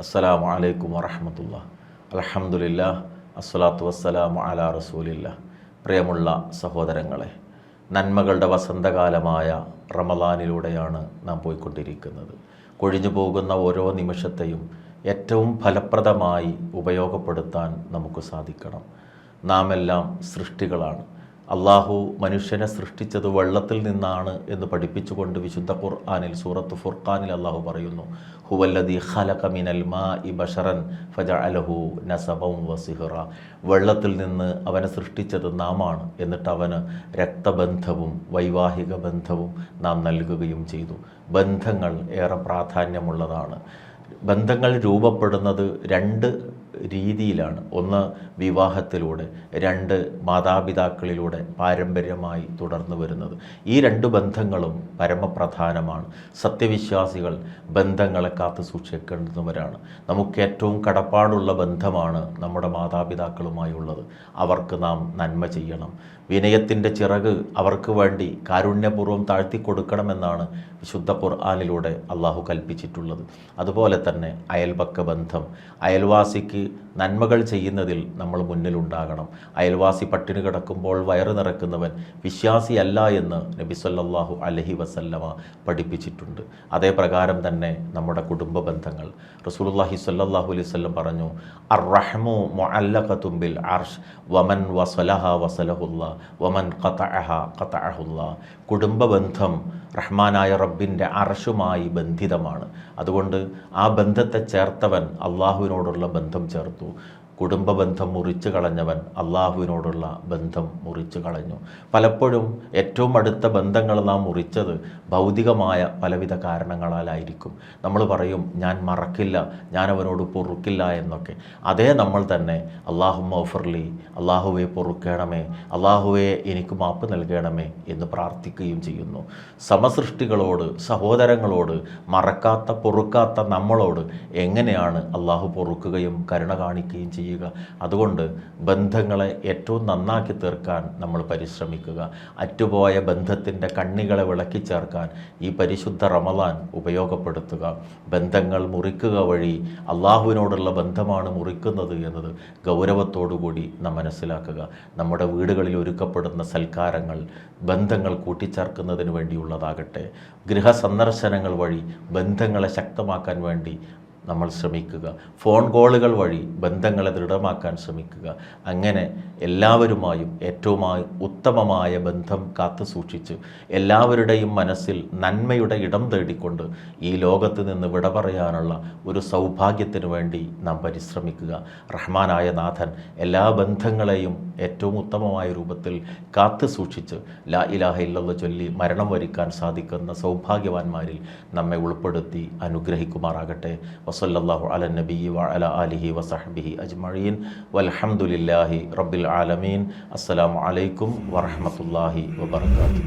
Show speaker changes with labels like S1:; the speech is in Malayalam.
S1: അസ്സലാമു അലൈക്കും വറഹമത്തുള്ള അലഹമുല്ല അസ്സലാത്തു വസ്സലാമു അല റസൂലില്ല പ്രിയമുള്ള സഹോദരങ്ങളെ നന്മകളുടെ വസന്തകാലമായ റമദാനിലൂടെയാണ് നാം പോയിക്കൊണ്ടിരിക്കുന്നത്. കൊഴിഞ്ഞു പോകുന്ന ഓരോ നിമിഷത്തെയും ഏറ്റവും ഫലപ്രദമായി ഉപയോഗപ്പെടുത്താൻ നമുക്ക് സാധിക്കണം. നാം എല്ലാം സൃഷ്ടികളാണ്. അള്ളാഹു മനുഷ്യനെ സൃഷ്ടിച്ചത് വെള്ളത്തിൽ നിന്നാണ് എന്ന് പഠിപ്പിച്ചുകൊണ്ട് വിശുദ്ധ ഖുർആാനിൽ സൂറത്ത് ഫുർഖാനിൽ അള്ളാഹു പറയുന്നു ഹുവല്ലദി ഖലഖ മിനൽ മാ ഇ ബഷറൻ ഫജ അലഹു നസബം വസിഹറ വെള്ളത്തിൽ നിന്ന് അവനെ സൃഷ്ടിച്ചത് നാമാണ് എന്നിട്ട് അവന് രക്തബന്ധവും വൈവാഹിക ബന്ധവും നാം നൽകുകയും ചെയ്തു. ബന്ധങ്ങൾ ഏറെ പ്രാധാന്യമുള്ളതാണ്. ബന്ധങ്ങൾ രൂപപ്പെടുന്നത് രണ്ട് രീതിയിലാണ്. ഒന്ന് വിവാഹത്തിലൂടെ. രണ്ട് മാതാപിതാക്കളിലൂടെ പാരമ്പര്യമായി തുടർന്നു വരുന്നത്. ഈ രണ്ട് ബന്ധങ്ങളും പരമപ്രധാനമാണ്. സത്യവിശ്വാസികൾ ബന്ധങ്ങളെ കാത്തു സൂക്ഷിക്കേണ്ടുന്നവരാണ് നമുക്ക് ഏറ്റവും കടപ്പാടുള്ള ബന്ധമാണ് നമ്മുടെ മാതാപിതാക്കളുമായുള്ളത് അവർക്ക് നാം നന്മ ചെയ്യണം. വിനയത്തിന്റെ ചിറക് അവർക്ക് വേണ്ടി കാരുണ്യപൂർവം താഴ്ത്തി കൊടുക്കണമെന്നാണ് വിശുദ്ധ ഖുർആാനിലൂടെ അള്ളാഹു കൽപ്പിച്ചിട്ടുള്ളത്. അതുപോലെ തന്നെ അയൽപക്ക ബന്ധം. അയൽവാസിക്ക് നന്മകൾ ചെയ്യുന്നതിൽ നമ്മൾ മുന്നിലുണ്ടാകണം. അയൽവാസി പട്ടിണി കിടക്കുമ്പോൾ വയറ് നിറക്കുന്നവൻ വിശ്വാസിയല്ല എന്ന് നബി സല്ലാഹു അലഹി വസല്ലമ പഠിപ്പിച്ചിട്ടുണ്ട്. അതേ പ്രകാരം തന്നെ നമ്മുടെ കുടുംബ ബന്ധങ്ങൾ. റസൂലുള്ളാഹി സല്ലാഹു അലൈഹി വസല്ലം പറഞ്ഞു അർ റഹ്മു മുഅല്ലഖത്തും ബിൽ അർഷ് വമൻ വസലഹ വസലഹുല്ല വമൻ ഖതഅഹ ഖതഅഹുല്ല. കുടുംബ ബന്ധം റഹ്മാനായ റബ്ബിന്റെ അർഷുമായി ബന്ധിതമാണ്. അതുകൊണ്ട് ആ ബന്ധത്തെ ചേർത്തവൻ അള്ളാഹുവിനോടുള്ള ബന്ധം ചേർത്തു. കുടുംബ ബന്ധം മുറിച്ചു കളഞ്ഞവൻ അള്ളാഹുവിനോടുള്ള ബന്ധം മുറിച്ചു കളഞ്ഞു. പലപ്പോഴും ഏറ്റവും അടുത്ത ബന്ധങ്ങൾ നാം മുറിച്ചത് ഭൗതികമായ പലവിധ കാരണങ്ങളാലായിരിക്കും. നമ്മൾ പറയും ഞാൻ മറക്കില്ല ഞാൻ അവനോട് പൊറുക്കില്ല എന്നൊക്കെ. അതേ നമ്മൾ തന്നെ അള്ളാഹു മൗഫർലി അള്ളാഹുവെ പൊറുക്കണമേ അള്ളാഹുവെ എനിക്ക് മാപ്പ് നൽകണമേ എന്ന് പ്രാർത്ഥിക്കുകയും ചെയ്യുന്നു. സമസൃഷ്ടികളോട് സഹോദരങ്ങളോട് മറക്കാത്ത പൊറുക്കാത്ത നമ്മളോട് എങ്ങനെയാണ് അള്ളാഹു പൊറുക്കുകയും കരുണ കാണിക്കുകയും ചെയ്യുക അതുകൊണ്ട് ബന്ധങ്ങളെ ഏറ്റവും നന്നാക്കി തീർക്കാൻ നമ്മൾ പരിശ്രമിക്കുക. അറ്റുപോയ ബന്ധത്തിന്റെ കണ്ണികളെ വിളക്കി ചേർക്കാൻ ഈ പരിശുദ്ധ റമദാൻ ഉപയോഗപ്പെടുത്തുക. ബന്ധങ്ങൾ മുറിക്കുക വഴി അള്ളാഹുവിനോടുള്ള ബന്ധമാണ് മുറിക്കുന്നത് എന്നത് ഗൗരവത്തോടുകൂടി നാം മനസ്സിലാക്കുക. നമ്മുടെ വീടുകളിൽ ഒരുക്കപ്പെടുന്ന സൽക്കാരങ്ങൾ ബന്ധങ്ങൾ കൂട്ടിച്ചേർക്കുന്നതിന് വേണ്ടിയുള്ളതാകട്ടെ. ഗൃഹസന്ദർശനങ്ങൾ വഴി ബന്ധങ്ങളെ ശക്തമാക്കാൻ വേണ്ടി നമ്മൾ ശ്രമിക്കുക. ഫോൺ കോളുകൾ വഴി ബന്ധങ്ങളെ ദൃഢമാക്കാൻ ശ്രമിക്കുക. അങ്ങനെ എല്ലാവരുമായും ഏറ്റവും ഉത്തമമായ ബന്ധം കാത്തു സൂക്ഷിച്ച് എല്ലാവരുടെയും മനസ്സിൽ നന്മയുടെ ഇടം തേടിക്കൊണ്ട് ഈ ലോകത്ത് നിന്ന് വിട പറയാനുള്ള ഒരു സൗഭാഗ്യത്തിന് വേണ്ടി നാം പരിശ്രമിക്കുക. റഹ്മാനായ നാഥൻ എല്ലാ ബന്ധങ്ങളെയും ഏറ്റവും ഉത്തമമായ രൂപത്തിൽ കാത്തു സൂക്ഷിച്ച് ലാ ഇലാഹ ഇല്ലല്ല ചൊല്ലി മരണം വരിക്കാൻ സാധിക്കുന്ന സൗഭാഗ്യവാന്മാരിൽ നമ്മെ ഉൾപ്പെടുത്തി അനുഗ്രഹിക്കുമാറാകട്ടെ. വസല്ലല്ലാഹു അല നബി വ അല ആലിഹി വസഹബിഹി അജ്മഴീൻ വൽഹംദുലില്ലാഹി റബ്ബിൽ ആലമീൻ. അസ്സലാമു അലൈക്കും വറഹ്മത്തുള്ളാഹി വബർക്കാത്തു